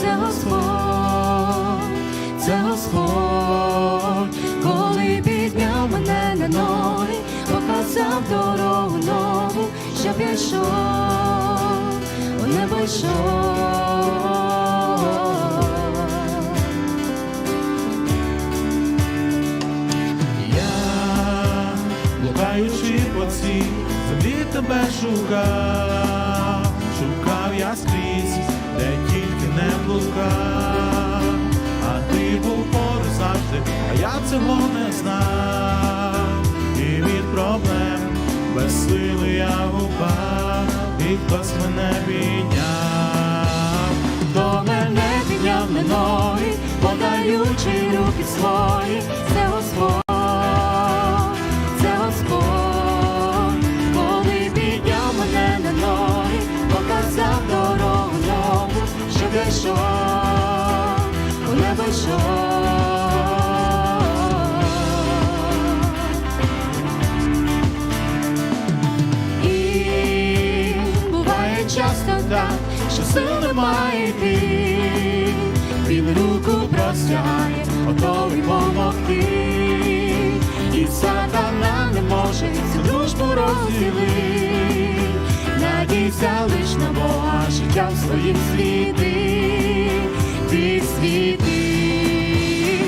це Господь, це Господь, коли підняв мене на ноги, показав дорогу нову, щоб я йшов, у небо йшов. Я, блукаючи по цій землі тебе шукав, шукав я скрізь, де не блука, а ти був поруч завжди, а я цього не знав, і від проблем без сили я упав, і хтось мене підняв. Хто мене підняв на ноги, подаючи руки свої, йшов, у небо. І буває часто так, що сил немає йти, він руку простягає, готовий помогти, і сатана не може цю дружбу розділити. На Бога, життя в своїм світи, ти світи,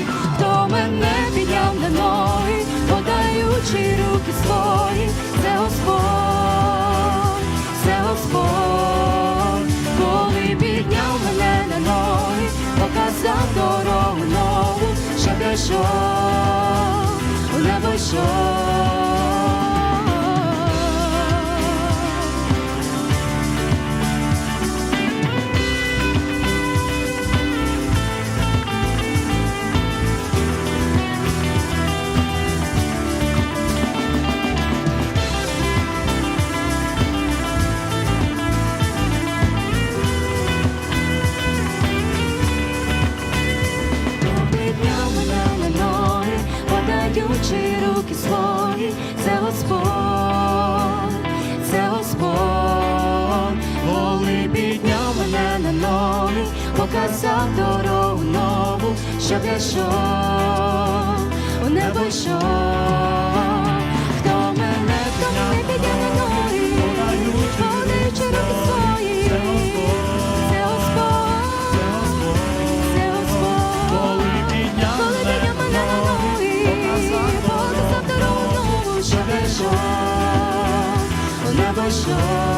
хто мене підняв на ноги, подаючи руки свої, це Господь, це Господь, коли підняв мене на ноги, показав дорогу нову, щоб я йшов, у небо йшов. Господь, це Господь, коли підняв мене на ноги, показав дорогу нову, щоб я йшов, у небо йшов. shore.